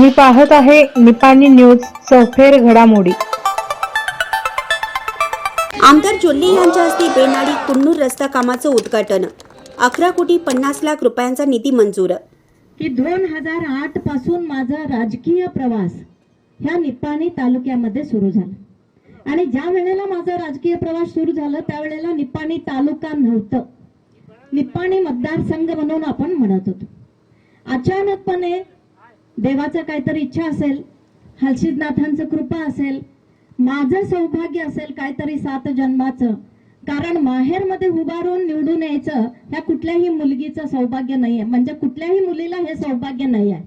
तुम्ही पाहत आहे निपाणी न्यूज चौफेर घडामोडी. आमदार जोल्ले यांच्या हस्ते बेनाडी कुन्नूर रस्ता कामाचं उद्घाटन. अकरा कोटी पन्नास लाख रुपयांचा निधी मंजूर. की दोन हजार आठपासून माझा राजकीय प्रवास ह्या निपाणी तालुक्यामध्ये सुरू झाला. आणि ज्या वेळेला माझा राजकीय प्रवास सुरू झाला त्यावेळेला निपाणी तालुका नव्हतं. निपाणी मतदारसंघ म्हणून आपण म्हणत होतो. अचानकपणे देवाचं काहीतरी इच्छा असेल हर्षिदनाथांचं कृपा असेल माझं सौभाग्य असेल काहीतरी सात जन्माचं कारण माहेरमध्ये उभारून निवडून यायचं ह्या कुठल्याही मुलगीचं सौभाग्य नाहीये. म्हणजे कुठल्याही मुलीला हे सौभाग्य नाही आहे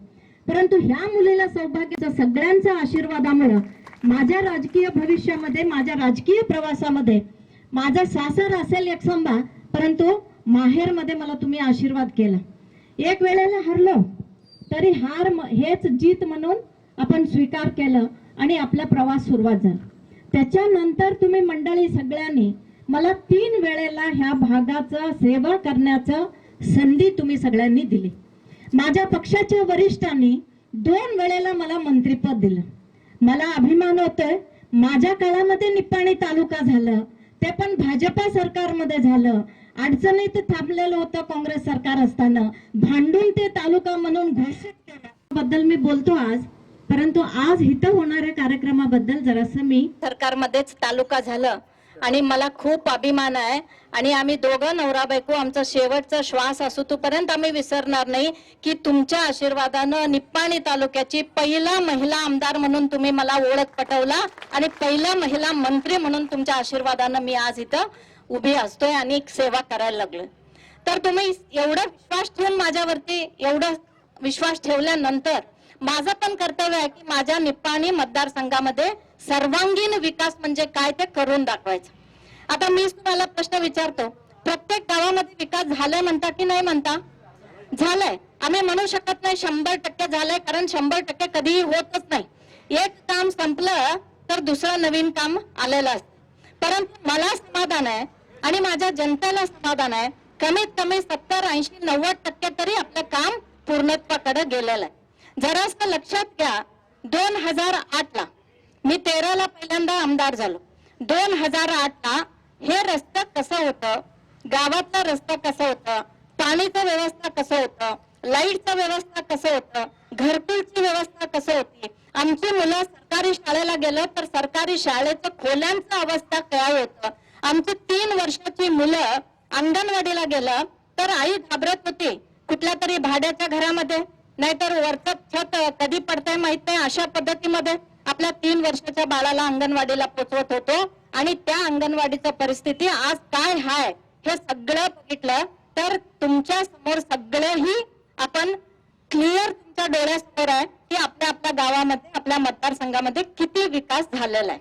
परंतु ह्या मुलीला सौभाग्याचं सगळ्यांच्या आशीर्वादामुळं माझ्या राजकीय भविष्यामध्ये माझ्या राजकीय प्रवासामध्ये माझा सासर असेल एकसंबा परंतु माहेरमध्ये मला तुम्ही आशीर्वाद केला. एक वेळेला हरलो. तरी हार हेच जीत म्हणून आपण स्वीकार केलं आणि आपला प्रवास सुरुवात झाला. त्याच्यानंतर तुम्ही मंडळी सगळ्यांनी मला तीन वेळेला ह्या भागाचं सेवा करण्याचं संधी तुम्ही सगळ्यांनी दिली. माझ्या पक्षाच्या वरिष्ठांनी दोन वेळेला मला मंत्रीपद दिलं. मला अभिमान होतोय माझ्या काळामध्ये निपाणी तालुका झालं ते पण भाजपा सरकारमध्ये झालं अडचणीत थांबलेलं होतं काँग्रेस सरकार असताना. भांडून ते तालुका म्हणून घोषित केलं. बद्दल मी बोलतो आज. परंतु आज इथं होणाऱ्या कार्यक्रमाबद्दल जरासं मी सरकारमध्येच तालुका झालं. आणि मला खूप अभिमान आहे. आणि आम्ही दोघं नवरा बायको आमचा शेवटचा श्वास असू तोपर्यंत आम्ही विसरणार नाही की तुमच्या आशीर्वादानं निप्पाणी तालुक्याची पहिला महिला आमदार म्हणून तुम्ही मला ओळख पटवला आणि पहिला महिला मंत्री म्हणून तुमच्या आशीर्वादानं मी आज इथं उभी असतोय आणि सेवा करायला लागलोय. तर तुम्ही एवढा विश्वास ठेवून माझ्यावरती एवढं विश्वास ठेवल्यानंतर माझं पण कर्तव्य आहे की माझ्या निप्पाणी मतदारसंघामध्ये सर्वांगीण विकास म्हणजे काय ते करून दाखवायचं. आता मी तुम्हाला प्रश्न विचारतो प्रत्येक गावामध्ये विकास झालाय म्हणता की नाही म्हणता? झालाय. आम्ही म्हणू शकत नाही शंभर टक्के झालंय कारण शंभर टक्के कधीही होतच नाही. एक काम संपलं तर दुसरं नवीन काम आलेलं असतं. परंतु मला समाधान आहे आणि माझ्या जनतेला समाधान आहे. कमीत कमी सत्तर ऐंशी नव्वद टक्के तरी आपलं काम पूर्णत्वाकडे गेलेलं आहे. जरासं लक्षात घ्या दोन हजार आठ ला मी तेराला पहिल्यांदा आमदार झालो. दोन हजार आठ ला हे रस्ता कसं होतं गावातला रस्ता कसं होतं पाणीचं व्यवस्था कसं होतं लाईटचं व्यवस्था कसं होतं घरकुलची व्यवस्था कसं होती? आमची मुलं सरकारी शाळेला गेलं तर सरकारी शाळेचं खोल्यांचं अवस्था काय होतं? आमची तीन वर्षाची मुलं अंगणवाडीला गेलं तर आई घाबरत होती कुठल्या तरी भाड्याच्या घरामध्ये. नाहीतर वरचं छत कधी पडतंय माहीत नाही अशा पद्धतीमध्ये आपल्या तीन वर्षाच्या बाळाला अंगणवाडीला पोचवत होतो. आणि त्या अंगणवाडीच्या परिस्थिती आज काय हाय हे सगळं बघितलं तर तुमच्यासमोर सगळंही आपण क्लिअर तुमच्या डोळ्यासमोर आहे की आपल्या आपल्या गावामध्ये आपल्या मतदारसंघामध्ये किती विकास झालेला आहे.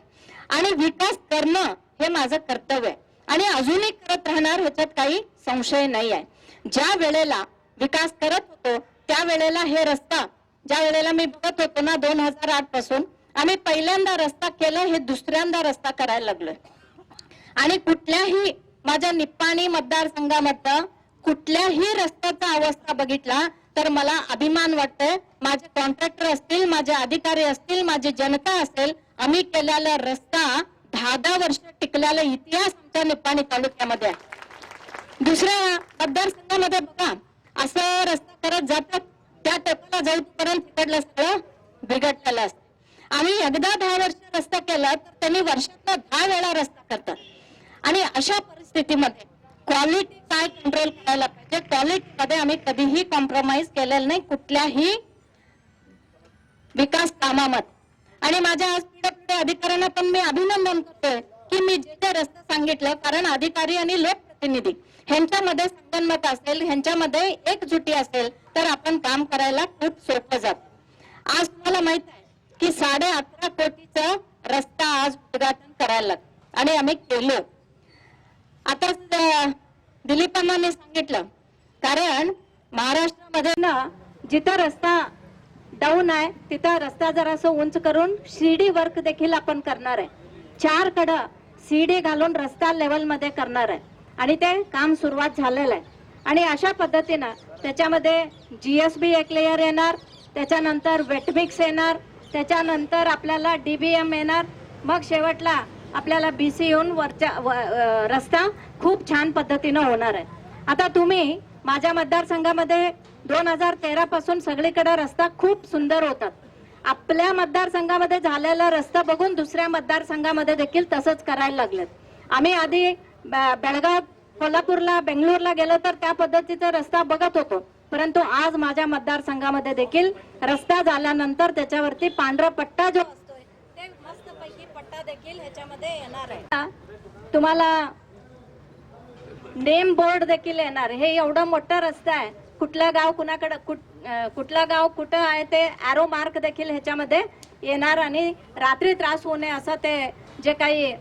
आणि विकास करणं हे माझं कर्तव्य आहे. आणि अजूनही करत राहणार ह्याच्यात काही संशय नाही आहे. ज्या वेळेला विकास करत होतो त्या वेळेला हे रस्ता ज्या वेळेला मी बघत होतो ना दोन हजार आठपासून आम्ही पहिल्यांदा रस्ता केलं हे दुसऱ्यांदा रस्ता करायला लागलोय. आणि कुठल्याही माझ्या निप्पाणी मतदारसंघामधलं कुठल्याही रस्त्याचा अवस्था बघितला तर मला अभिमान वाटतोय माझे कॉन्ट्रॅक्टर असतील माझे अधिकारी असतील माझी जनता असेल आम्ही केलेला रस्ता दहा वर्ष टिकलेला इतिहास आमच्या निपाणी तालुक्यामध्ये आहे. दुसऱ्या मतदारसंघामध्ये बघा असं रस्ता करत जातात त्या टोकाला जाऊपर्यंत तिकडलं स्थळ बिघडलेलं असतं. आम्ही एकदा दहा वर्ष रस्ता केला तर त्यांनी वर्षातला दहा वेळा रस्ता करतात. आणि अशा परिस्थितीमध्ये क्वालिटी काय कंट्रोल करायला पाहिजे? क्वालिटी मध्ये आम्ही कधीही कॉम्प्रोमाइज केलेलं नाही कुठल्याही विकास कामामध्ये आणि माझ्या आज अधिकाऱ्यांना पण मी अभिनंदन करतोय की मी जे जे रस्ते सांगितलं कारण अधिकारी आणि लोकप्रतिनिधी ह्यांच्यामध्ये संगनमत असेल ह्यांच्यामध्ये एकजुटी असेल तर आपण काम करायला खूप सोपं जात. आज तुम्हाला माहीत आहे की साडे अकरा कोटीचा रस्ता आज उद्घाटन करायला आणि आम्ही केलो. आता दिलीप मी सांगितलं कारण महाराष्ट्रामध्ये ना जिथं रस्ता डाऊन आहे तिथं रस्ता जरासं उंच करून सीडी वर्क देखील आपण करणार आहे. चार कडं सीडी घालून रस्ता लेवलमध्ये करणार आहे. आणि ते काम सुरुवात झालेलं आहे. आणि अशा पद्धतीनं त्याच्यामध्ये जी एस बी एक लेयर येणार त्याच्यानंतर वेटमिक्स येणार त्याच्यानंतर आपल्याला डी बी एम येणार. मग शेवटला आपल्याला बी सी येऊन वरच्या व- रस्ता खूप छान पद्धतीनं होणार आहे. आता तुम्ही माझ्या मतदारसंघामध्ये दोन हजार तेरा पासून सगळीकडे रस्ता खूप सुंदर होतात. आपल्या मतदारसंघामध्ये झालेला रस्ता बघून दुसऱ्या मतदारसंघामध्ये देखील तसंच करायला लागलेत. आम्ही आधी बेळगाव कोल्हापूरला बेंगलोरला गेलो तर त्या पद्धतीचा रस्ता बघत होतो. परंतु आज माझ्या मतदारसंघामध्ये देखील रस्ता झाल्यानंतर त्याच्यावरती पांढरा पट्टा जो असतोय ते मस्तपैकी पट्टा देखील ह्याच्यामध्ये येणार आहे. तुम्हाला नेम बोर्ड देखील येणार. हे एवढं मोठं रस्ता आहे. कुठलं गाव कुणाकडं कुठ कुठलं गाव कुठं आहे ते ॲरो मार्क देखील ह्याच्यामध्ये येणार आणि रात्री त्रास होऊ नये असं ते जे काही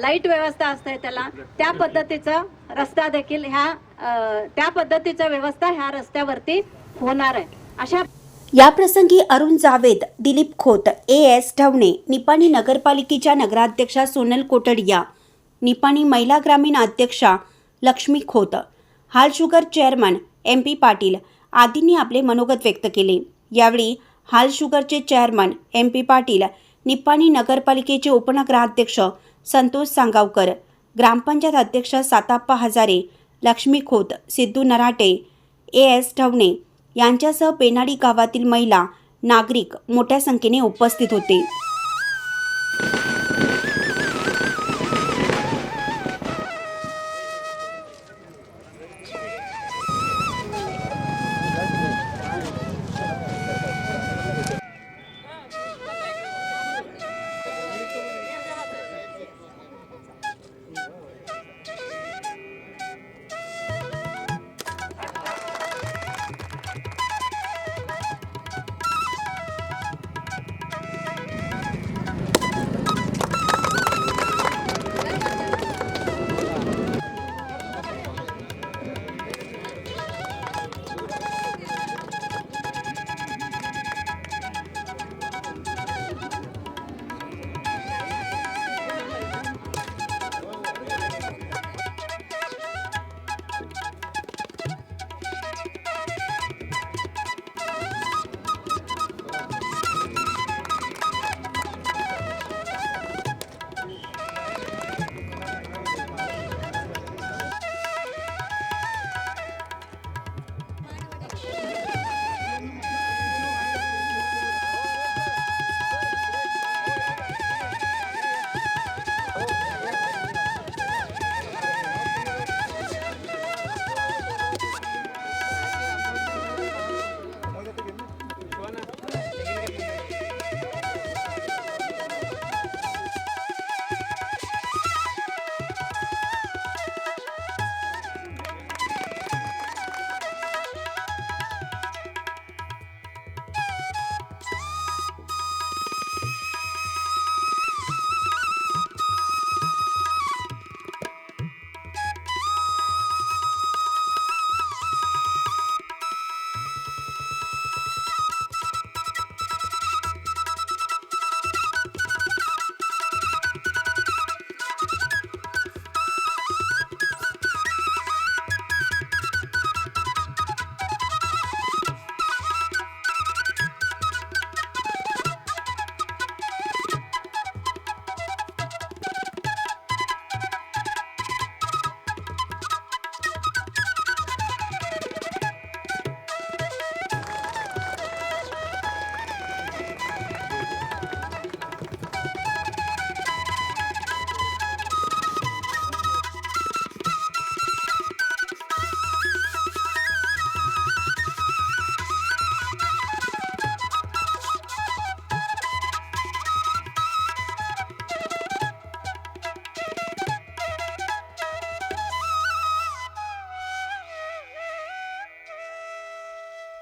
लाइट व्यवस्था असते त्याला त्या पद्धतीचा रस्ता देखील ह्या त्या पद्धतीचा व्यवस्था ह्या रस्त्यावरती होणार आहे. अशा याप्रसंगी अरुण जावेद दिलीप खोत ए एस ढवणे निपाणी नगरपालिकेच्या नगराध्यक्षा सोनल कोटडिया निपाणी महिला ग्रामीण अध्यक्षा Lakshmi Khot Hal sugar chairman M P Patil आदींनी आपले मनोगत व्यक्त केले. यावेळी Hal शुगरचे chairman M P Patil Nippani नगरपालिकेचे उपनगराध्यक्ष संतोष सांगावकर ग्रामपंचायत अध्यक्ष साताप्पा हजारे लक्ष्मी खोत सिद्धू नराटे ए एस ठवणे यांच्यासह पेनाडी गावातील महिला नागरिक मोठ्या संख्येने उपस्थित होते.